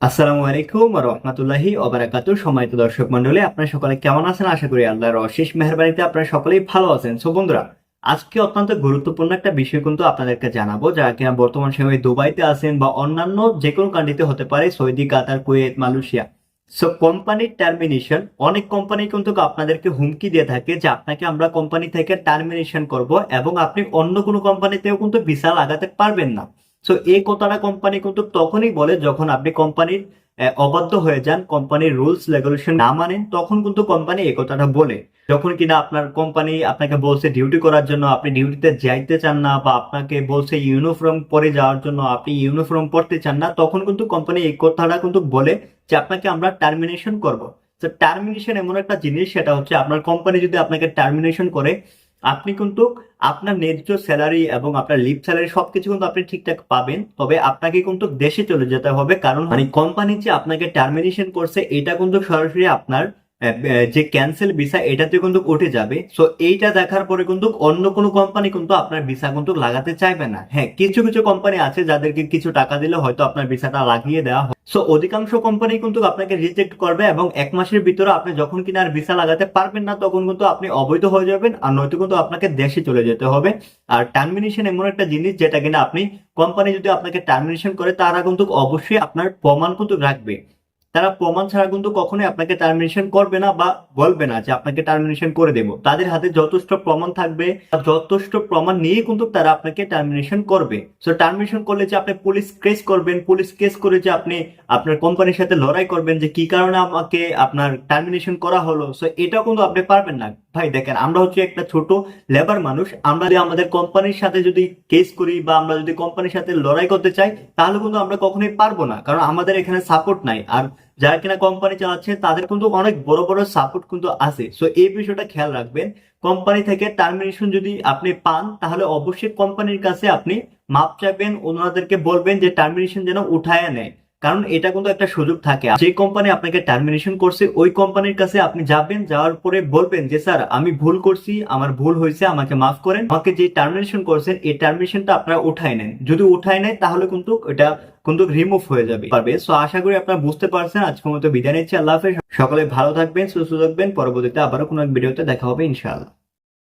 আসসালামু আলাইকুম রহমতুল্লাহি ওবারাকাতু সম্মানিত দর্শক মন্ডলী আপনারা সকলে কেমন আছেন? আশা করি আল্লাহর অশেষ মেহরবানিতে আপনারা সকলেই ভালো আছেন। সো বন্ধুরা, আজকে অত্যন্ত গুরুত্বপূর্ণ একটা বিষয় কিন্তু আপনাদেরকে জানাব, যারা কিনা বর্তমান সময়ে দুবাইতে আছেন বা অন্যান্য যে কোনো কান্ট্রিতে হতে পারে, Saudi, Qatar, Kuwait, Malaysia. So কোম্পানির টার্মিনেশন অনেক কোম্পানি কিন্তু আপনাদেরকে হুমকি দিয়ে থাকে যে আপনাকে আমরা কোম্পানি থেকে টার্মিনেশন করব এবং আপনি অন্য কোনো কোম্পানিতেও কিন্তু ভিসা লাগাতে পারবেন না। সো এই কথাটা কোম্পানি কিন্তু তখনই বলে যখন আপনি কোম্পানির অবাধ্য হয়ে যান কোম্পানির রুলস রেগুলেশন না মানেন তখন কিন্তু কোম্পানি এই কথাটা বলে। যখন কিনা আপনার কোম্পানি আপনাকে বলছে ডিউটি করার জন্য, আপনি ডিউটিতে যাইতে চান না বা আপনাকে বলছে ইউনিফর্ম পরে যাওয়ার জন্য, আপনি ইউনিফর্ম পরতে চান না, তখন কিন্তু কোম্পানি এই কথাটা কিন্তু বলে যে আপনাকে আমরা টার্মিনেশন করব। তো টার্মিনেশন এমন একটা জিনিস, সেটা হচ্ছে আপনার কোম্পানি যদি আপনাকে টার্মিনেশন করে আপনি কিন্তু আপনার ন্যায্য স্যালারি এবং আপনার লিভ স্যালারি সবকিছু কিন্তু আপনি ঠিকঠাক পাবেন। তবে আপনাকে কিন্তু দেশে চলে যেতে হবে। কারণ মানে কোম্পানি যে আপনাকে টার্মিনেশন করছে, এটা কিন্তু সরাসরি আপনার যে ক্যান্সেল ভিসা এটাতে কিন্তু উঠে যাবে। সো এইটা দেখার পরে কিন্তু অন্য কোনো কোম্পানি কিন্তু আপনার ভিসা কিন্তু লাগাতে চাইবে না। হ্যাঁ কিছু কিছু কোম্পানি আছে যাদেরকে কিছু টাকা দিলে হয়তো আপনার ভিসাটা লাগিয়ে দেওয়া হয়। সো অধিকাংশ কোম্পানি কিন্তু আপনাকে রিজেক্ট করবে এবং এক মাসের ভিতরে আপনি যখন কিনা আর ভিসা লাগাতে পারবেন না, তখন কিন্তু আপনি অবৈধ হয়ে যাবেন আর নয়তো কিন্তু আপনাকে দেশে চলে যেতে হবে। আর টার্মিনেশন এমন একটা জিনিস যেটা কিনা আপনি কোম্পানি যদি আপনাকে টার্মিনেশন করে, তারা কিন্তু অবশ্যই আপনার প্রমাণ কিন্তু রাখবে। তারা প্রমাণ ছাড়া কিন্তু কখনোই আপনাকে টার্মিনেশন করবে না বা বলবে না যে আপনাকে টার্মিনেশন করে দেব। তাদের হাতে যথেষ্ট প্রমাণ থাকবে যথেষ্ট প্রমাণ নিয়ে কিন্তু তারা আপনাকে টার্মিনেশন করবে। সো টার্মিনেশন করলে যে আপনি পুলিশ কেস করবেন পুলিশ কেস করে যে আপনি আপনার কোম্পানির সাথে লড়াই করবেন যে কি কারণে আমাকে আপনার টার্মিনেশন করা হলো। সো এটাও কিন্তু আপনি পারবেন না। ভাই, দেখেন, আমরা হচ্ছে একটা ছোট লেবার মানুষ। আমরা যদি আমাদের কোম্পানির সাথে যদি কেস করি বা আমরা যদি কোম্পানির সাথে লড়াই করতে চাই, তাহলে কিন্তু আমরা কখনোই পারব না। কারণ আমাদের এখানে সাপোর্ট নাই। আর যারা কিনা কোম্পানি চালাচ্ছে, তাদের কিন্তু অনেক বড় বড় সাপোর্ট কিন্তু আছে। সো এই বিষয়টা খেয়াল রাখবেন। কোম্পানি থেকে টার্মিনেশন যদি আপনি পান, তাহলে অবশ্যই কোম্পানির কাছে আপনি মাপ চাইবেন, ওনাদেরকে বলবেন যে টার্মিনেশন যেন উঠায় নেয়। কারণ এটা কিন্তু একটা সুযোগ থাকে। যে কোম্পানি আপনাকে টার্মিনেশন করছে, ওই কোম্পানির কাছে আপনি যাবেন, যাওয়ার পরে বলবেন যে, স্যার, আমি ভুল করছি, আমার ভুল হয়েছে, আমাকে মাফ করেন। আমাকে যে টার্মিনেশন করছেন, এই টার্মিনেশনটা আপনারা উঠায় নেন। যদি উঠায় নেয়, তাহলে কিন্তু এটা কিন্তু রিমুভ হয়ে যাবে। পারবে? সো আশা করি আপনারা বুঝতে পারছেন। আজকের মতো বিদায় নিচ্ছি। আল্লাহ হাফেজ। সকলে ভালো থাকবেন, সুস্থ থাকবেন। পরবর্তীতে আবারও কোনো এক ভিডিওতে দেখা হবে, ইনশাআল্লাহ।